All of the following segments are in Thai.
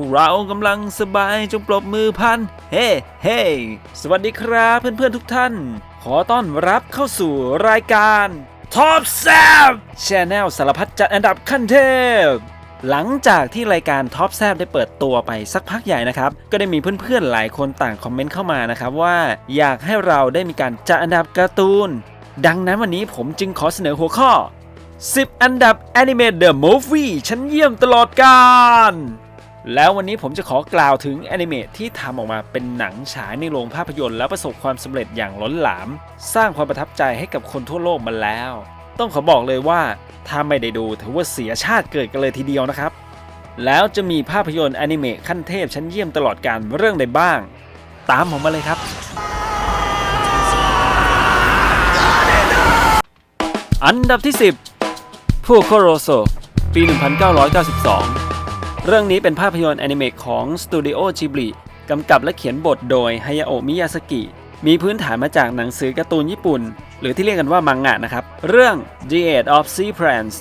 พวกเรากำลังสบายจงปรบมือพัน เฮ้เฮ้สวัสดีครับเพื่อนๆทุกท่าน ขอต้อนรับเข้าสู่รายการ Top แซบชแนลสารพัดจัดอันดับขั้นเทพ หลังจากที่รายการท็อปแซบได้เปิดตัวไปสักพักใหญ่นะครับ ก็ได้มีเพื่อนๆหลายคนต่างคอมเมนต์เข้ามานะครับว่าอยากให้เราได้มีการจัดอันดับการ์ตูน ดังนั้นวันนี้ผมจึงขอเสนอหัวข้อ 10 อันดับ Anime The Movie ชั้นเยี่ยมตลอดกาล แล้ววันนี้ผมจะขอกล่าวถึงแอนิเมะที่ทำออกมาเป็นหนังฉายในโรงภาพยนตร์แล้วประสบความสำเร็จอย่างล้นหลาม สร้างความประทับใจให้กับคนทั่วโลกมาแล้ว ต้องขอบอกเลยว่าถ้าไม่ได้ดูถือว่าเสียชาติเกิดกันเลยทีเดียวนะครับ แล้วจะมีภาพยนตร์แอนิเมะขั้นเทพชั้นเยี่ยมตลอดการเรื่องใดบ้าง ตามผมมาเลยครับอันดับที่ 10 ผู้โคโรโซ ปี 1992 เรื่องนี้เป็นภาพยนตร์แอนิเมะของสตูดิโอจิบลิกำกับและเขียนบทโดยฮายาโอะมิยาสกิ มีพื้นฐานมาจากหนังสือการ์ตูนญี่ปุ่น หรือที่เรียกกันว่ามังงะนะครับ เรื่อง The Age of Sea Prince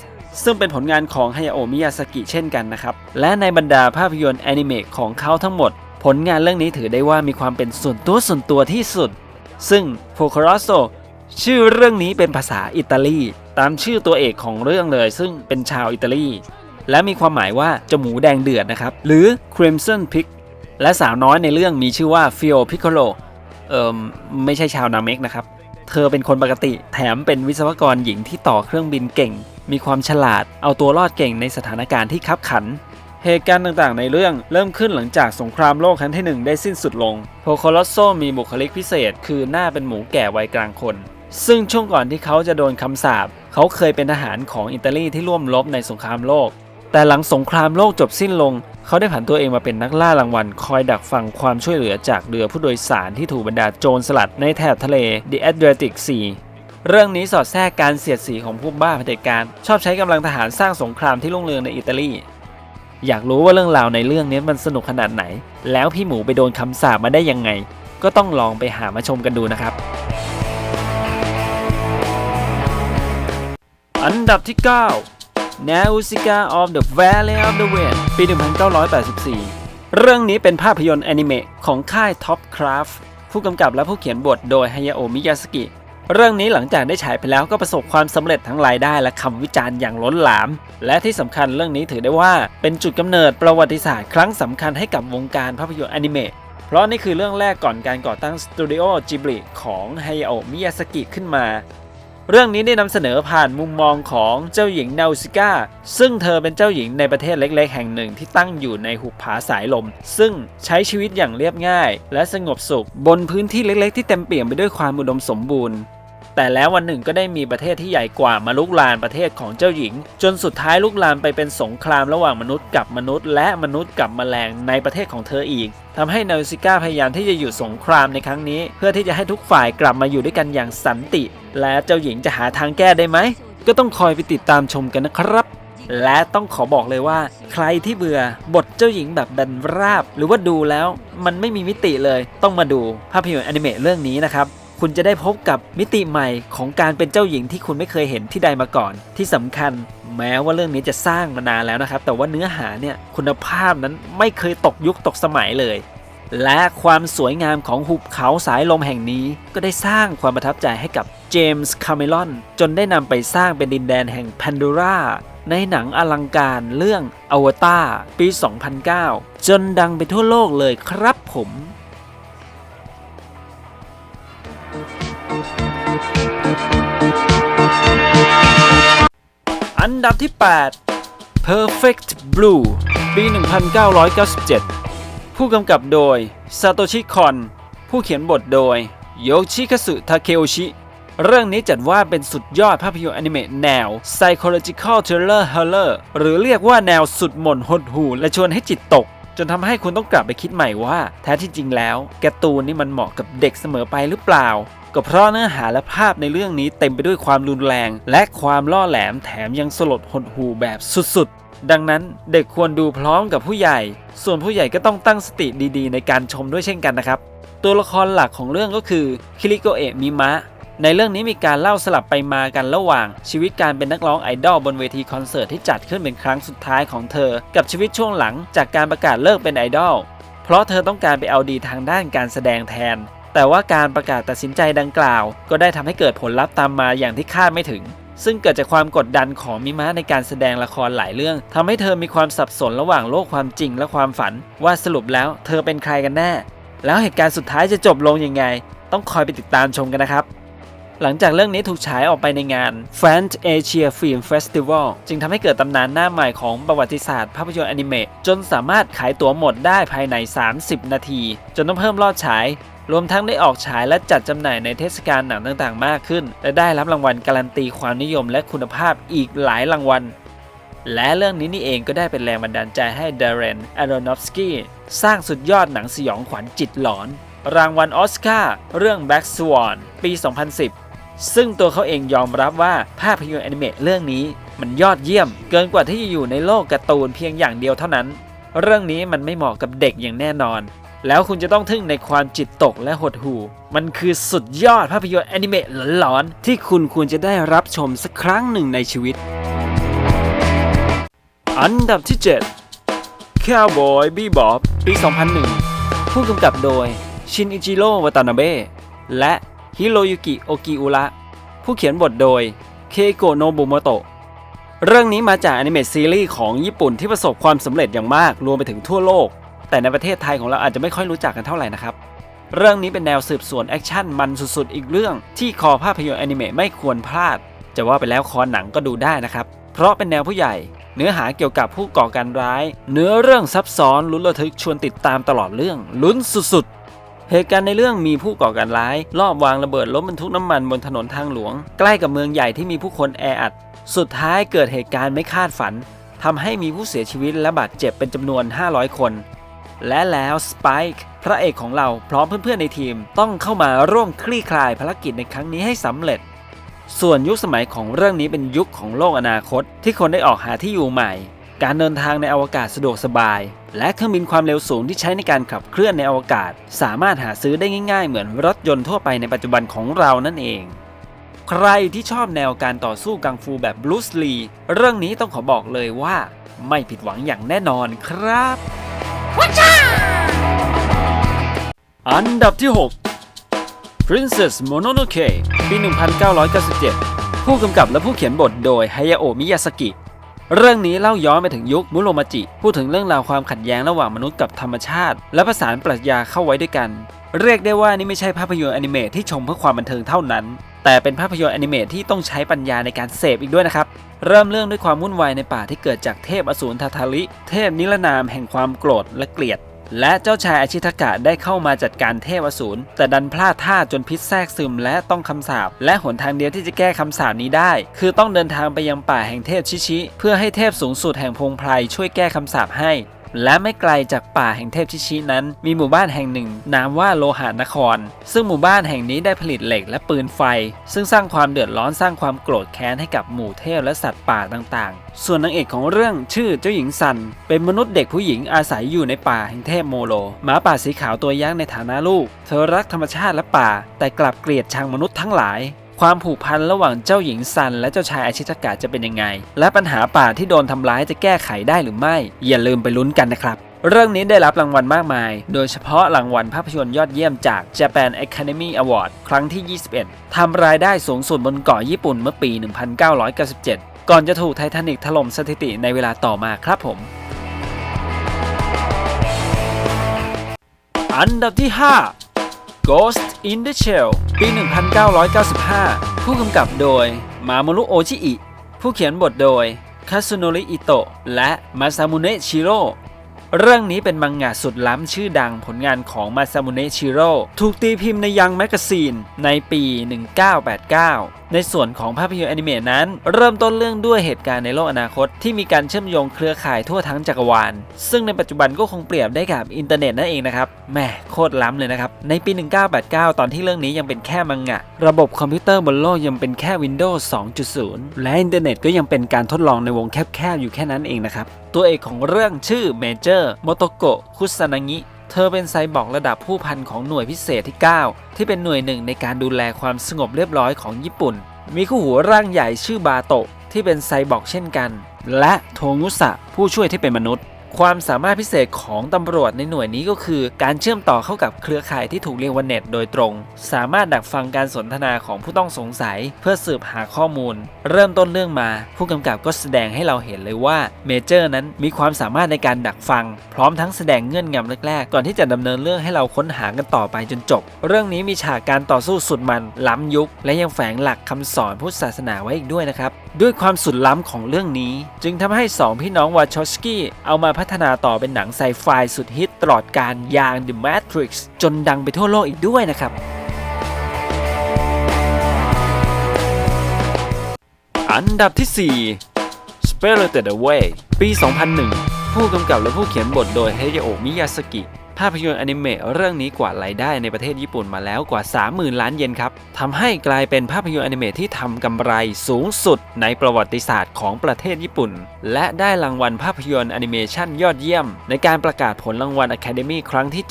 ซึ่งเป็นผลงานของฮายาโอะมิยาสกิเช่นกันนะครับ และในบรรดาภาพยนตร์แอนิเมะของเขาทั้งหมด ผลงานเรื่องนี้ถือได้ว่ามีความเป็นส่วนตัวส่วนตัวที่สุด ซึ่งโฟคา r โซชื่อเรื่องนี้เป็นภาษาอิตาลี ตามชื่อตัวเอกของเรื่องเลย ซึ่งเป็นชาวอิตาลี และมีความหมายว่าจมูแดงเดือดนะครับ หรือ Crimson Pig และสาวน้อยในเรื่องมีชื่อว่าฟิโอพิคโ l o เอ่อไม่ใช่ชาวนาเมกนะครับ เธอเป็นคนปกติแถมเป็นวิศวกรหญิงที่ต่อเครื่องบินเก่ง มีความฉลาด เอาตัวรอดเก่งในสถานการณ์ที่คับขัน เหตุการณ์ต่างๆ ในเรื่องเริ่มขึ้นหลังจากสงครามโลกครั้งที่หนึ่งได้สิ้นสุดลง โพโคลอสโซมีบุคลิกพิเศษ คือหน้าเป็นหมูแก่วัยกลางคน ซึ่งช่วงก่อนที่เขาจะโดนคำสาปเขาเคยเป็นทหารของอิตาลีที่ร่วมรบในสงครามโลก แต่หลังสงครามโลกจบสิ้นลง เขาได้ผันตัวเองมาเป็นนักล่ารางวัล คอยดักฟังความช่วยเหลือจากเรือผู้โดยสารที่ถูกบรรดาโจรสลัดในแถบทะเล The Adriatic Sea เรื่องนี้สอดแทรกการเสียดสีของผู้บ้าเผด็จการ ชอบใช้กำลังทหารสร้างสงครามที่รุ่งเรืองในอิตาลี อยากรู้ว่าเรื่องราวในเรื่องนี้มันสนุกขนาดไหน แล้วพี่หมูไปโดนคำสาปมาได้ยังไง ก็ต้องลองไปหามาชมกันดูนะครับ อันดับที่ 9 Nausicaa of the Valley of the Wind ปี 1984 เรื่องนี้เป็นภาพยนตร์แอนิเมะของค่าย Top Craft ผู้กำกับและผู้เขียนบทโดยฮายาโอมิยาสกิ เรื่องนี้หลังจากได้ฉายไปแล้วก็ประสบความสำเร็จทั้งรายได้และคำวิจารณ์อย่างล้นหลาม และที่สำคัญเรื่องนี้ถือได้ว่าเป็นจุดกำเนิดประวัติศาสตร์ครั้งสำคัญให้กับวงการภาพยนตร์แอนิเมะเพราะนี่คือเรื่องแรกก่อนการก่อตั้งสตูดิโอจิบลิของฮายาโอมิยาสกิขึ้นมา เรื่องนี้ได้นำเสนอผ่านมุมมองของเจ้าหญิงนาซิก้า ซึ่งเธอเป็นเจ้าหญิงในประเทศเล็ก ๆ แห่งหนึ่งที่ตั้งอยู่ในหุบผาสายลม ซึ่งใช้ชีวิตอย่างเรียบง่าย และสงบสุข บนพื้นที่เล็ก ๆ ที่เต็มเปี่ยมไปด้วยความอุดมสมบูรณ์ แต่แล้ววันหนึ่งก็ได้มีประเทศที่ใหญ่กว่ามาลุกลานประเทศของเจ้าหญิง จนสุดท้ายลุกลามไปเป็นสงครามระหว่างมนุษย์กับมนุษย์ และมนุษย์กับแมลงในประเทศของเธออีกทำให้นา u ซิก้าพยายามที่จะหยุดสงครามในครั้งนี้ เพื่อที่จะให้ทุกฝ่ายกลับมาอยู่ด้วยกันอย่างสันติ และเจ้าหญิงจะหาทางแก้ได้ไหม ก็ต้องคอยไปติดตามชมกันนะครับ และต้องขอบอกเลยว่า ใครที่เบื่อบทเจ้าหญิงแบบแบนราบ หรือว่าดูแล้วมันไม่มีมิติเลยต้องมาดูภาพยนตร์อนิเมะเรื่องนี้นะครับคุณจะได้พบกับมิติใหม่ของการเป็นเจ้าหญิงที่คุณไม่เคยเห็นที่ใดมาก่อน ที่สำคัญ แม้ว่าเรื่องนี้จะสร้างมานานแล้วนะครับ แต่ว่าเนื้อหาเนี่ยคุณภาพนั้นไม่เคยตกยุคตกสมัยเลย และความสวยงามของหุบเขาสายลมแห่งนี้ ก็ได้สร้างความประทับใจให้กับ เจมส์คาเมลอนจนได้นำไปสร้างเป็นดินแดนแห่งแพนโดราในหนังอลังการเรื่องอวตารปี 2009 จนดังไปทั่วโลกเลยครับผมอันดับที่ 8 Perfect Blue ปี 1997 ผู้กำกับโดยซาโตชิคอน ผู้เขียนบทโดยโยชิคสุทาเคโอชิ เรื่องนี้จัดว่าเป็นสุดยอดภาพยนตร์อนิเมะแนว Psychological Thriller Horror หรือเรียกว่าแนวสุดหม่นหดหู่และชวนให้จิตตก จนทำให้คุณต้องกลับไปคิดใหม่ว่า แท้ที่จริงแล้วการ์ตูนนี่มันเหมาะกับเด็กเสมอไปหรือเปล่าก็เพราะเนื้อหาและภาพในเรื่องนี้เต็มไปด้วยความรุนแรง และความล่อแหลมแถมยังสลดหดหู่แบบสุดๆ ดังนั้นเด็กควรดูพร้อมกับผู้ใหญ่ ส่วนผู้ใหญ่ก็ต้องตั้งสติดีๆ ในการชมด้วยเช่นกันนะครับ ตัวละครหลักของเรื่องก็คือคิริโกเอะมิมะ ในเรื่องนี้มีการเล่าสลับไปมากันระหว่าง ชีวิตการเป็นนักร้องไอดอลบนเวทีคอนเสิร์ตที่จัดขึ้นเป็นครั้งสุดท้ายของเธอ กับชีวิตช่วงหลังจากการประกาศเลิกเป็นไอดอล เพราะเธอต้องการไปเอาดีทางด้านการแสดงแทน แต่ว่าการประกาศตัดสินใจดังกล่าว ก็ได้ทำให้เกิดผลลัพธ์ตามมาอย่างที่คาดไม่ถึง ซึ่งเกิดจากความกดดันของมิมะในการแสดงละครหลายเรื่องทำให้เธอมีความสับสนระหว่างโลกความจริงและความฝัน ว่าสรุปแล้วเธอเป็นใครกันแน่ แล้วเหตุการณ์สุดท้ายจะจบลงยังไง ต้องคอยไปติดตามชมกันนะครับ หลังจากเรื่องนี้ถูกฉายออกไปในงาน f r a n c Asia Film Festival จึงทำให้เกิดตำนานหน้าใหม่ของประวัติศาสตร์ภาพยนตร์อนิเมะจนสามารถขายตั๋วหมดได้ภายใน 30 นาที จนต้องเพิ่มรอบฉาย รวมทั้งได้ออกฉายและจัดจำหน่ายในเทศกาลหนังต่างๆ มากขึ้น และได้รับรางวัลการันตีความนิยมและคุณภาพอีกหลายรางวัลและเรื่องนี้นี่เองก็ได้เป็นแรงบันดาลใจให้ดาร์เรนอารอนอฟสกี้สร้างสุดยอดหนังสยองขวัญจิตหลอน รางวัลออสการ์เรื่อง Black Swan ปี 2010 ซึ่งตัวเขาเองยอมรับว่าภาพยนตร์อนิเมะเรื่องนี้มันยอดเยี่ยม เกินกว่าที่จะอยู่ในโลกการ์ตูนเพียงอย่างเดียวเท่านั้น เรื่องนี้มันไม่เหมาะกับเด็กอย่างแน่นอน แล้วคุณจะต้องทึ่งในความจิตตกและหดหู่ มันคือสุดยอดภาพยนตร์แอนิเมะหลอนๆที่คุณควรจะได้รับชมสักครั้งหนึ่งในชีวิต อันดับที่ 7 Cowboy Bebop ปี 2001 ผู้กำกับโดยชินอิจิโร่วาตานาเบะและ ฮิโรยุกิโอกิอุระผู้เขียนบทโดยเคโกโนบุโมโตะเรื่องนี้มาจากอนิเมะซีรีส์ของญี่ปุ่นที่ประสบความสำเร็จอย่างมากรวมไปถึงทั่วโลก แต่ในประเทศไทยของเราอาจจะไม่ค่อยรู้จักกันเท่าไหร่นะครับ เรื่องนี้เป็นแนวสืบสวนแอคชั่นมันสุดๆ อีกเรื่อง ที่คอภาพยนตร์อนิเมะไม่ควรพลาด จะว่าไปแล้วคอหนังก็ดูได้นะครับ เพราะเป็นแนวผู้ใหญ่ เนื้อหาเกี่ยวกับผู้ก่อการร้าย เนื้อเรื่องซับซ้อนลุ้นระทึกชวนติดตามตลอดเรื่องลุ้นสุดๆ เหตุการณ์ในเรื่องมีผู้ก่อการร้ายลอบวางระเบิดรถบรรทุกน้ำมันบนถนนทางหลวง ใกล้กับเมืองใหญ่ที่มีผู้คนแออัด สุดท้ายเกิดเหตุการณ์ไม่คาดฝันทำให้มีผู้เสียชีวิตและบาดเจ็บเป็นจำนวน 500 คน และแล้วสไปค์พระเอกของเราพร้อมเพื่อนๆในทีม ต้องเข้ามาร่วมคลี่คลายภารกิจในครั้งนี้ให้สำเร็จ ส่วนยุคสมัยของเรื่องนี้เป็นยุคของโลกอนาคต ที่คนได้ออกหาที่อยู่ใหม่ การเดินทางในอวกาศสะดวกสบาย และเครื่องบินความเร็วสูงที่ใช้ในการขับเคลื่อนในอวกาศ สามารถหาซื้อได้ง่ายๆ เหมือนรถยนต์ทั่วไปในปัจจุบันของเรานั่นเอง ใครที่ชอบแนวการต่อสู้กังฟูแบบบลูสลีเรื่องนี้ต้องขอบอกเลยว่า ไม่ผิดหวังอย่างแน่นอนครับอันดับที่ 6 Princess Mononoke ปี 1997 ผู้กำกับและผู้เขียนบทโดยฮายาโอะมิยาสกิ เรื่องนี้เล่าย้อนไปถึงยุคมุโรมาจิ พูดถึงเรื่องราวความขัดแย้งระหว่างมนุษย์กับธรรมชาติ และผสานปรัชญาเข้าไว้ด้วยกัน เรียกได้ว่านี่ไม่ใช่ภาพยนตร์อนิเมตที่ชมเพื่อความบันเทิงเท่านั้น แต่เป็นภาพยนตร์อนิเมตที่ต้องใช้ปัญญาในการเสพอีกด้วยนะครับ เริ่มเรื่องด้วยความวุ่นวายในป่าที่เกิดจากเทพอสูรทาทาริเทพนิรนามแห่งความโกรธและเกลียด และเจ้าชายอาชิตกะได้เข้ามาจัดการเทพอสูรแต่ดันพลาดท่าจนพิษแทรกซึมและต้องคำสาปและหนทางเดียวที่จะแก้คำสาปนี้ได้ คือต้องเดินทางไปยังป่าแห่งเทพชิชิ เพื่อให้เทพสูงสุดแห่งพงไพรช่วยแก้คำสาปให้ และไม่ไกลจากป่าแห่งเทพชิชินั้น มีหมู่บ้านแห่งหนึ่ง นามว่าโลหะนคร ซึ่งหมู่บ้านแห่งนี้ได้ผลิตเหล็กและปืนไฟ ซึ่งสร้างความเดือดร้อนสร้างความโกรธแค้นให้กับหมู่เทพและสัตว์ป่าต่างๆ ส่วนนางเอกของเรื่องชื่อเจ้าหญิงซัน เป็นมนุษย์เด็กผู้หญิงอาศัยอยู่ในป่าแห่งเทพโมโลหมาป่าสีขาวตัวยักษ์ในฐานะลูก เธอรักธรรมชาติและป่า แต่กลับเกลียดชังมนุษย์ทั้งหลาย ความผูกพันระหว่างเจ้าหญิงซัน และเจ้าชายอาชิตกะจะเป็นยังไง และปัญหาป่าที่โดนทำร้ายจะแก้ไขได้หรือไม่ อย่าลืมไปลุ้นกันนะครับ เรื่องนี้ได้รับรางวัลมากมาย โดยเฉพาะรางวัลภาพยนตร์ยอดเยี่ยมจาก Japan Academy Award ครั้งที่ 21 ทำรายได้สูงสุดบนเกาะญี่ปุ่นเมื่อปี 1997 ก่อนจะถูกไททานิกถล่มสถิติในเวลาต่อมาครับผมอันดับที่ 5 Ghost in the Shell ปี 1995 ผู้กำกับโดย มาโมรุโอชิอิ ผู้เขียนบทโดย คาซุโนริอิโตะ และมาซามุเนะชิโร่เรื่องนี้เป็นมังงะสุดล้ำชื่อดังผลงานของมาซามุเนะชิโร่ถูกตีพิมพ์ในยังแมกกาซีนในปี 1989 ในส่วนของภาพยนตร์แอนิเมะนั้น เริ่มต้นเรื่องด้วยเหตุการณ์ในโลกอนาคต ที่มีการเชื่อมโยงเครือข่ายทั่วทั้งจักรวาล ซึ่งในปัจจุบันก็คงเปรียบได้กับอินเทอร์เน็ตนั่นเองนะครับแหม่โคตรล้ำเลยนะครับ ในปี 1989 ตอนที่เรื่องนี้ยังเป็นแค่มังงะ ระบบคอมพิวเตอร์บนโลกยังเป็นแค่ Windows 2.0 และอินเทอร์เน็ตก็ยังเป็นการทดลองในวงแคบๆอยู่แค่นั้นเองนะครับตัวเอกของเรื่องชื่อเมเจอร์โมโตโกะคุซานางิ เธอเป็นไซบอร์กระดับผู้พันของหน่วยพิเศษที่ 9 ที่เป็นหน่วยหนึ่งในการดูแลความสงบเรียบร้อยของญี่ปุ่น มีคู่หูร่างใหญ่ชื่อบาโตะที่เป็นไซบอร์กเช่นกัน และโทงุสะผู้ช่วยที่เป็นมนุษย์ ความสามารถพิเศษของตำรวจในหน่วยนี้ก็คือ การเชื่อมต่อเข้ากับเครือข่ายที่ถูกเรียกว่าเน็ตโดยตรง สามารถดักฟังการสนทนาของผู้ต้องสงสัย เพื่อสืบหาข้อมูล เริ่มต้นเรื่องมา ผู้กำกับก็แสดงให้เราเห็นเลยว่าเมเจอร์นั้นมีความสามารถในการดักฟัง พร้อมทั้งแสดงเงื่อนงำแรกๆ ก่อนที่จะดำเนินเรื่องให้เราค้นหากันต่อไปจนจบ เรื่องนี้มีฉากการต่อสู้สุดมันล้ำยุค และยังแฝงหลักคำสอนพุทธศาสนาไว้อีกด้วยนะครับด้วยความสุดล้ำของเรื่องนี้ จึงทำให้ 2 พี่น้องวาชอสกี้เอามาพัฒนาต่อเป็นหนังไซไฟสุดฮิตตลอดการอย่าง The Matrix จนดังไปทั่วโลกอีกด้วยนะครับอันดับที่ 4 Spirited Away ปี 2001 ผู้กำกับและผู้เขียนบทโดยเฮยโอมิยาสกิ ภาพยนตร์อนิเมะเรื่องนี้กวาดรายได้ในประเทศญี่ปุ่นมาแล้วกว่า 30,000 ล้านเยนครับทำให้กลายเป็นภาพยนตร์อนิเมะที่ทำกำไรสูงสุดในประวัติศาสตร์ของประเทศญี่ปุ่น และได้รางวัลภาพยนตร์แอนิเมชันยอดเยี่ยม ในการประกาศผลรางวัล Academy ครั้งที่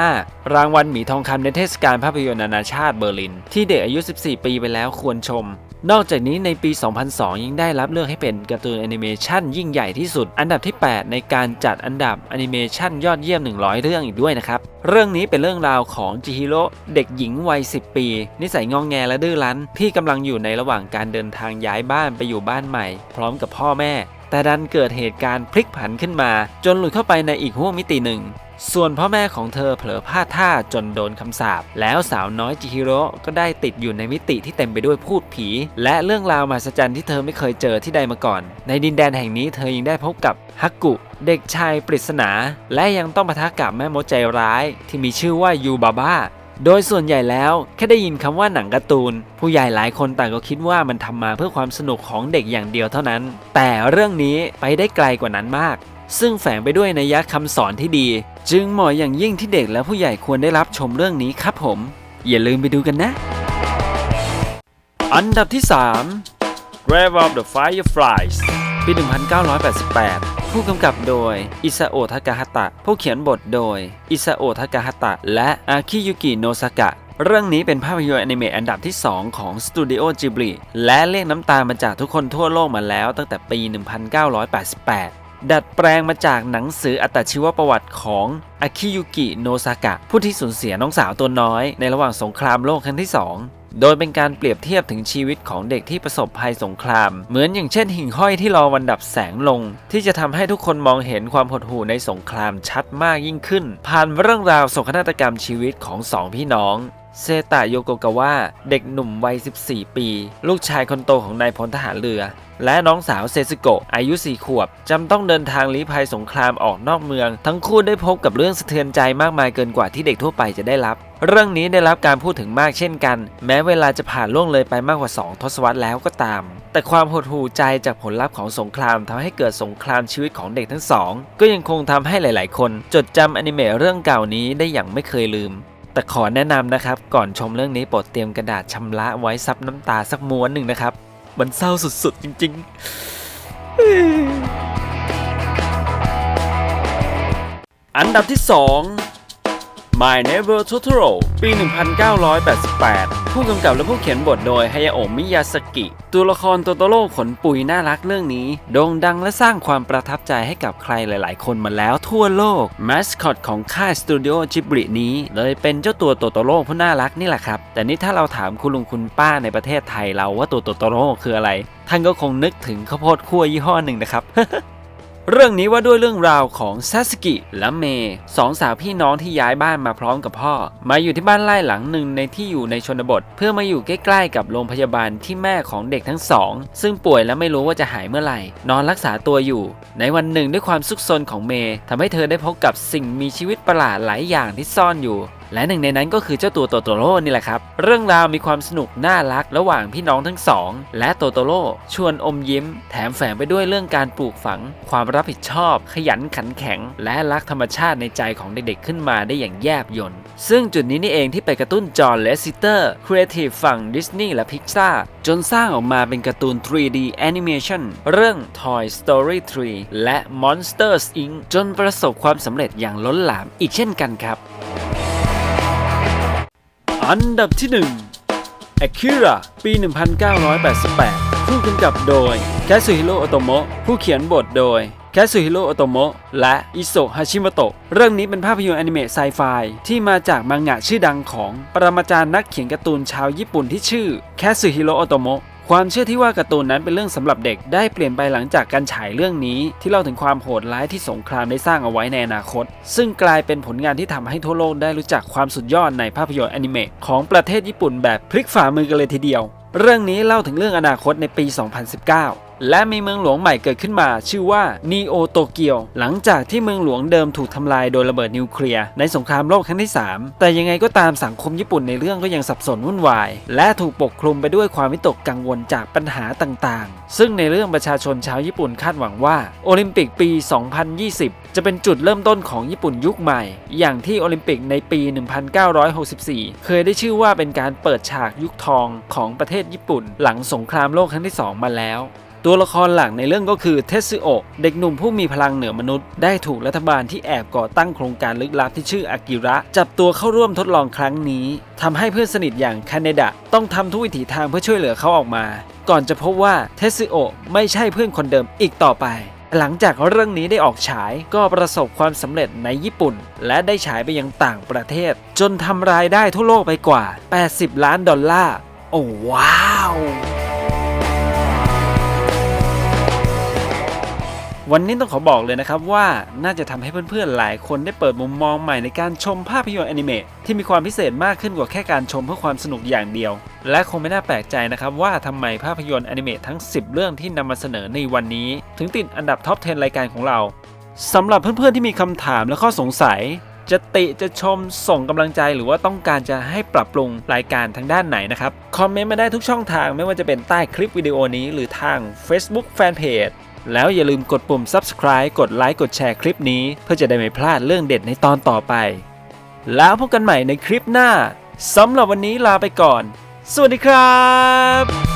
75 รางวัลหมีทองคำในเทศกาลภาพยนตร์นานาชาติเบอร์ลิน ที่เด็กอายุ 14 ปีไปแล้วควรชม นอกจากนี้ในปี 2002 ยังได้รับเลือกให้เป็นการ์ตูนแอนิเมชันยิ่งใหญ่ที่สุด อันดับที่ 8 ในการจัดอันดับแอนิเมชันยอดเยี่ยม 100 เรื่องอีกด้วยนะครับ เรื่องนี้เป็นเรื่องราวของจิฮิโร่เด็กหญิงวัย 10 ปี นิสัยงองแงและดื้อรั้น ที่กำลังอยู่ในระหว่างการเดินทางย้ายบ้านไปอยู่บ้านใหม่ พร้อมกับพ่อแม่แต่ดันเกิดเหตุการณ์พลิกผันขึ้นมา จนหลุดเข้าไปในอีกห้วงมิติหนึ่ง ส่วนพ่อแม่ของเธอเผลอพลาดท่าจนโดนคำสาปแล้วสาวน้อยจิฮิโร่ก็ได้ติดอยู่ในมิติที่เต็มไปด้วยพูดผี และเรื่องราวมหัศจรรย์ที่เธอไม่เคยเจอที่ใดมาก่อน ในดินแดนแห่งนี้เธอยังได้พบกับฮักกุ เด็กชายปริศนา และยังต้องปะทะกับแม่มดใจร้าย ที่มีชื่อว่ายูบาบ้าโดยส่วนใหญ่แล้ว แค่ได้ยินคำว่าหนังการ์ตูน ผู้ใหญ่หลายคนต่างก็คิดว่ามันทำมาเพื่อความสนุกของเด็กอย่างเดียวเท่านั้น แต่เรื่องนี้ไปได้ไกลกว่านั้นมาก ซึ่งแฝงไปด้วยนัยยะคำสอนที่ดี จึงเหมาะอย่างยิ่งที่เด็กและผู้ใหญ่ควรได้รับชมเรื่องนี้ครับผม อย่าลืมไปดูกันนะ อันดับที่ 3 Grave of the Fireflies ปี 1988 ผู้กำกับโดย อิซาโอทากาฮตะ ผู้เขียนบทโดย อิซาโอทากาฮตะ และอาคิยุกิโนซากะเรื่องนี้เป็นภาพยนตร์อนิเมะอันดับที่ 2 ของสตูดิโอจิบลิและเรียกน้ำตามาจากทุกคนทั่วโลกมาแล้วตั้งแต่ปี 1988 ดัดแปลงมาจากหนังสืออัตชีวประวัติของอาคิยุกิโนซากะ ผู้ที่สูญเสียน้องสาวตัวน้อย ในระหว่างสงครามโลกครั้งที่ 2โดยเป็นการเปรียบเทียบถึงชีวิตของเด็กที่ประสบภัยสงคราม เหมือนอย่างเช่น หิ่งห้อยที่รอวันดับแสงลง ที่จะทำให้ทุกคนมองเห็นความหดหู่ในสงครามชัดมากยิ่งขึ้น ผ่านเรื่องราวโศกนาฏกรรมชีวิตของสองพี่น้อง เซตะโยโกกาวะเด็กหนุ่มวัย 14 ปี ลูกชายคนโตของนายพลทหารเรือ และน้องสาวเซซึโกะอายุ 4 ขวบจำต้องเดินทางลี้ภัยสงครามออกนอกเมือง ทั้งคู่ได้พบกับเรื่องสะเทือนใจมากมายเกินกว่าที่เด็กทั่วไปจะได้รับ เรื่องนี้ได้รับการพูดถึงมากเช่นกัน แม้เวลาจะผ่านล่วงเลยไปมากกว่า 2 ทศวรรษแล้วก็ตาม แต่ความหดหู่ใจจากผลลัพธ์ของสงครามทำให้เกิดสงครามชีวิตของเด็กทั้งสองก็ยังคงทำให้หลาย ๆ คน จดจำอนิเมะเรื่องเก่านี้ได้อย่างไม่เคยลืมแต่ขอแนะนำนะครับ ก่อนชมเรื่องนี้โปรดเตรียมกระดาษชำระไว้ซับน้ำตาสักม้วนหนึ่งนะครับ มันเศร้าสุด ๆ จริง ๆ อันดับที่ 2 My Neighbor Totoro ปี 1988 ผู้กำกับและผู้เขียนบทโดยฮายาโอะมิยาสกิ ตัวละครโตโตโร่ขนปุยน่ารักเรื่องนี้ โด่งดังและสร้างความประทับใจให้กับใครหลาย ๆ คนมาแล้วทั่วโลกมาสคอตของค่ายสตูดิโอจิบลินี้เลยเป็นเจ้าตัวโตโตโร่ผู้น่ารักนี่แหละครับ แต่นี่ถ้าเราถามคุณลุงคุณป้าในประเทศไทยเราว่าตัวโตโตโร่คืออะไร ท่านก็คงนึกถึงข้าวโพดคั่วยี่ห้อหนึ่งนะครับ เรื่องนี้ว่าด้วยเรื่องราวของซาสกิและเมย์สองสาวพี่น้องที่ย้ายบ้านมาพร้อมกับพ่อ มาอยู่ที่บ้านไร่หลังหนึ่งในที่อยู่ในชนบท เพื่อมาอยู่ใกล้ๆกับโรงพยาบาลที่แม่ของเด็กทั้งสอง ซึ่งป่วยและไม่รู้ว่าจะหายเมื่อไหร่ นอนรักษาตัวอยู่ ในวันหนึ่งด้วยความซุกซนของเมย์ทำให้เธอได้พบกับสิ่งมีชีวิตประหลาดหลายอย่างที่ซ่อนอยู่ และหนึ่งในนั้นก็คือเจ้าตัวโตโตโร่นี่แหละครับ เรื่องราวมีความสนุกน่ารักระหว่างพี่น้องทั้งสอง และโตโตโร่ชวนอมยิ้ม แถมแฝงไปด้วยเรื่องการปลูกฝัง ความรับผิดชอบ ขยันขันแข็ง และรักธรรมชาติในใจของเด็กๆขึ้นมาได้อย่างแยบยลซึ่งจุดนี้นี่เองที่ไปกระตุ้นจอห์นเลสซิเตอร์ครีเอทีฟฝั่งดิสนีย์และพิกซาจนสร้างออกมาเป็นการ์ตูน 3D Animation เรื่อง Toy Story 3 และ Monsters Inc. จนประสบความสำเร็จอย่างล้นหลามอีกเช่นกันครับ อันดับที่ 1 Akira ปี 1988 ผู้กำกับโดยแคสุฮิโร่โอโตโมะผู้เขียนบทโดยแคสุฮิโร่โอโตโมะและอิโซฮาชิมโตะ เรื่องนี้เป็นภาพยนตร์อนิเมะไซไฟที่มาจากมังงะชื่อดังของปรมาจารย์นักเขียนการ์ตูนชาวญี่ปุ่นที่ชื่อแคสุฮิโร่โอโตโมะ ความเชื่อที่ว่าการ์ตูนนั้นเป็นเรื่องสำหรับเด็กได้เปลี่ยนไปหลังจากการฉายเรื่องนี้ ที่เล่าถึงความโหดร้ายที่สงครามได้สร้างเอาไว้ในอนาคต ซึ่งกลายเป็นผลงานที่ทำให้ทั่วโลกได้รู้จักความสุดยอดในภาพยนตร์อนิเมะของประเทศญี่ปุ่นแบบพลิกฝ่ามือกันเลยทีเดียว เรื่องนี้เล่าถึงเรื่องอนาคตในปี 2019 และมีเมืองหลวงใหม่เกิดขึ้นมาชื่อว่านีโอโตเกียวหลังจากที่เมืองหลวงเดิมถูกทำลายโดยระเบิดนิวเคลียร์ในสงครามโลกครั้งที่ 3 แต่ยังไงก็ตามสังคมญี่ปุ่นในเรื่องก็ยังสับสนวุ่นวาย และถูกปกคลุมไปด้วยความวิตกกังวลจากปัญหาต่างๆ ซึ่งในเรื่องประชาชนชาวญี่ปุ่นคาดหวังว่าโอลิมปิกปี 2020 จะเป็นจุดเริ่มต้นของญี่ปุ่นยุคใหม่ อย่างที่โอลิมปิกในปี 1964 เคยได้ชื่อว่าเป็นการเปิดฉากยุคทองของประเทศญี่ปุ่น หลังสงครามโลกครั้งที่ 2 มาแล้ว ตัวละครหลักในเรื่องก็คือเทสึโอะเด็กหนุ่มผู้มีพลังเหนือมนุษย์ ได้ถูกรัฐบาลที่แอบก่อตั้งโครงการลึกลับที่ชื่ออากิระ จับตัวเข้าร่วมทดลองครั้งนี้ทำให้เพื่อนสนิทอย่างคาเนดะต้องทำทุกวิถีทางเพื่อช่วยเหลือเขาออกมา ก่อนจะพบว่าเทสึโอะไม่ใช่เพื่อนคนเดิมอีกต่อไปหลังจากเรื่องนี้ได้ออกฉายก็ประสบความสำเร็จในญี่ปุ่น และได้ฉายไปยังต่างประเทศ จนทำรายได้ทั่วโลกไปกว่า 80 ล้านดอลลาร์ โอ้ว้าว วันนี้ต้องขอบอกเลยนะครับว่าน่าจะทำให้เพื่อนๆหลายคนได้เปิดมุมมองใหม่ในการชมภาพยนตร์อนิเมะที่มีความพิเศษมากขึ้นกว่าแค่การชมเพื่อความสนุกอย่างเดียว และคงไม่น่าแปลกใจนะครับว่าทำไมภาพยนตร์อนิเมะทั้ง 10 เรื่องที่นำมาเสนอในวันนี้ ถึงติดอันดับท็อป 10 รายการของเราสำหรับเพื่อนๆที่มีคำถามและข้อสงสัย จะติจะชมส่งกำลังใจหรือว่าต้องการจะให้ปรับปรุงรายการทางด้านไหนนะครับคอมเมนต์มาได้ทุกช่องทางไม่ว่าจะเป็นใต้คลิปวิดีโอนี้หรือทาง Facebook Fanpage แล้วอย่าลืมกดปุ่ม subscribe กดไลค์กดแชร์คลิปนี้ เพื่อจะได้ไม่พลาดเรื่องเด็ดในตอนต่อไป แล้วพบกันใหม่ในคลิปหน้าสำหรับวันนี้ลาไปก่อน สวัสดีครับ